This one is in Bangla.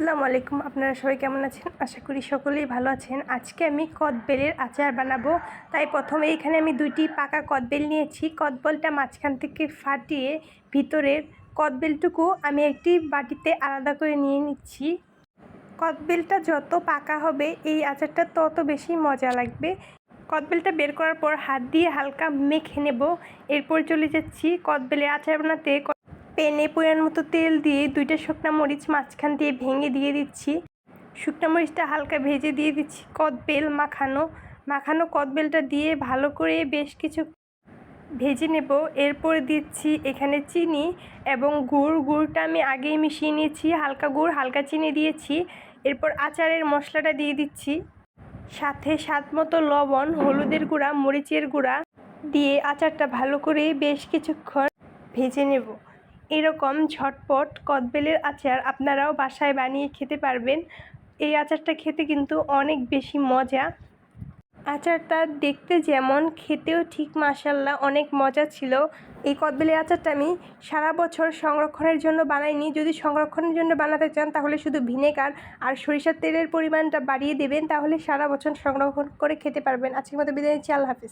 আসসালামু আলাইকুম। আপনারা সবাই কেমন আছেন? আশা করি সকলেই ভালো আছেন। আজকে আমি কদবেলের আচার বানাবো। তাই প্রথমে এখানে আমি দুইটি পাকা কদবেল নিয়েছি। কদবেলটা মাঝখান থেকে ফাটিয়ে ভিতরের কদবেলটুকু আমি একটি বাটিতে আলাদা করে নিয়ে নিচ্ছি। কদবেলটা যত পাকা হবে, এই আচারটা তত বেশি মজা লাগবে। কদবেলটা বের করার পর হাত দিয়ে হালকা মেখে নেব। এরপর চলে যাচ্ছি কদবেলের আচার বানাতে। পেনে পরিমাণ মতো তেল দিয়ে দুইটা শুকনা মরিচ মাঝখান দিয়ে ভেঙে দিয়ে দিচ্ছি। শুকনা মরিচটা হালকা ভেজে দিয়ে দিচ্ছি। কদবেল মাখানো। মাখানো কদবেলটা দিয়ে ভালো করে বেশ কিছু ভেজে নেব। এরপর দিচ্ছি এখানে চিনি এবং গুড়। গুড়টা আমি আগেই মিশিয়ে নিয়েছি। হালকা গুড়, হালকা চিনি দিয়েছি। এরপর আচারের মশলাটা দিয়ে দিচ্ছি। সাথে স্বাদ মতো লবণ, হলুদের গুঁড়া, মরিচের গুঁড়া দিয়ে আচারটা ভালো করে বেশ কিছুক্ষণ ভেজে নেব। এরকম ঝটপট কদবেলের আচার আপনারাও বাসায় বানিয়ে খেতে পারবেন। এই আচারটা খেতে কিন্তু অনেক বেশি মজা। আচারটা দেখতে যেমন, খেতেও ঠিক মাসাল্লাহ অনেক মজা ছিল। এই কদবেলের আচারটা আমি সারা বছর সংরক্ষণের জন্য বানাইনি। যদি সংরক্ষণের জন্য বানাতে চান, তাহলে শুধু ভিনেগার আর সরিষার তেলের পরিমাণটা বাড়িয়ে দেবেন। তাহলে সারা বছর সংরক্ষণ করে খেতে পারবেন। আজকের মতো বিদায় আল্লাহ হাফিজ।